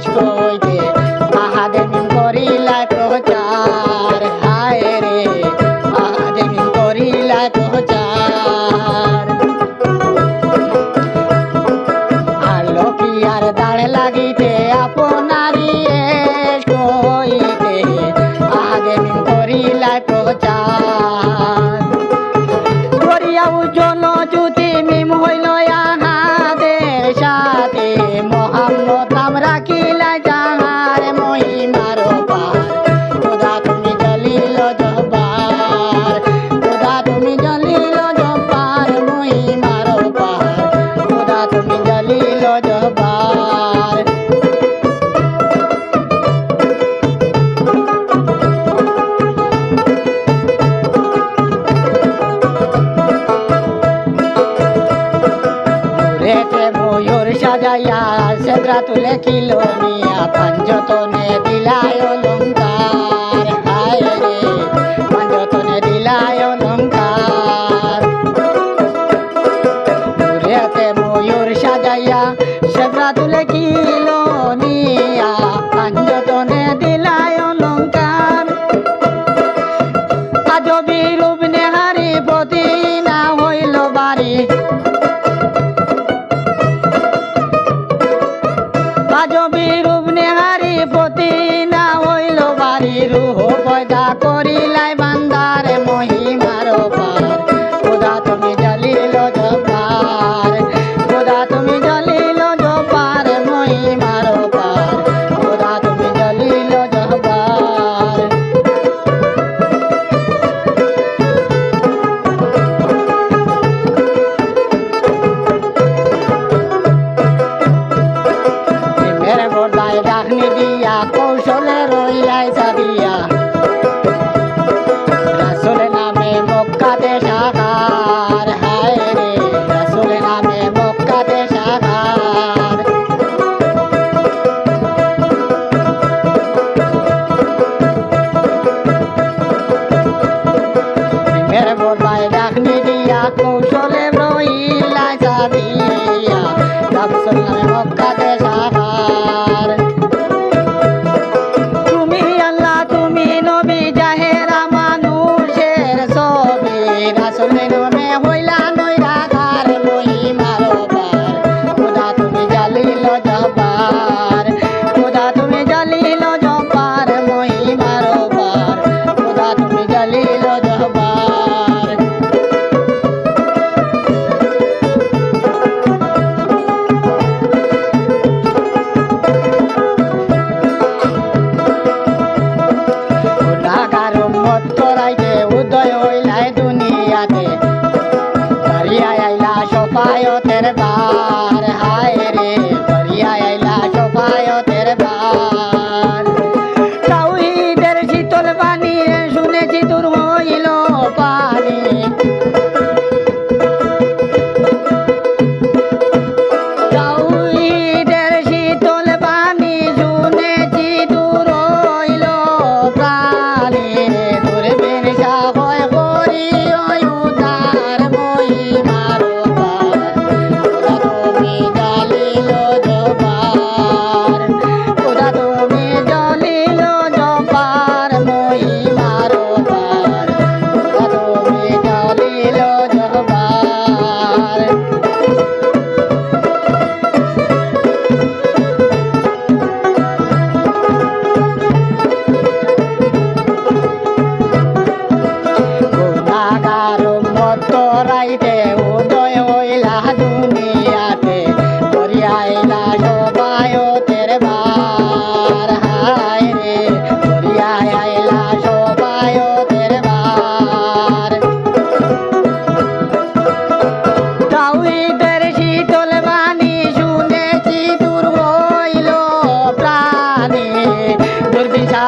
聞こえて সেদ্রা তুলে কিলো নিয়া পাঞ্জতনে দিলায় অলঙ্কার। হায় রে পাঞ্জতনে দিলায় অলঙ্কার। ময়ূর সাজাইয়া সেদ্রা তুলে কিলো কোটিপতি না হইল বাড়ি রুহ পয়দা করিলাই বান্ধ যায় সারিয়া রাসুল নামে মক্কাতে সাহার হায় রে রাসুল নামে মক্কাতে সাহার মেরে বলাই রাখনি দিয়া কো দর্দি যা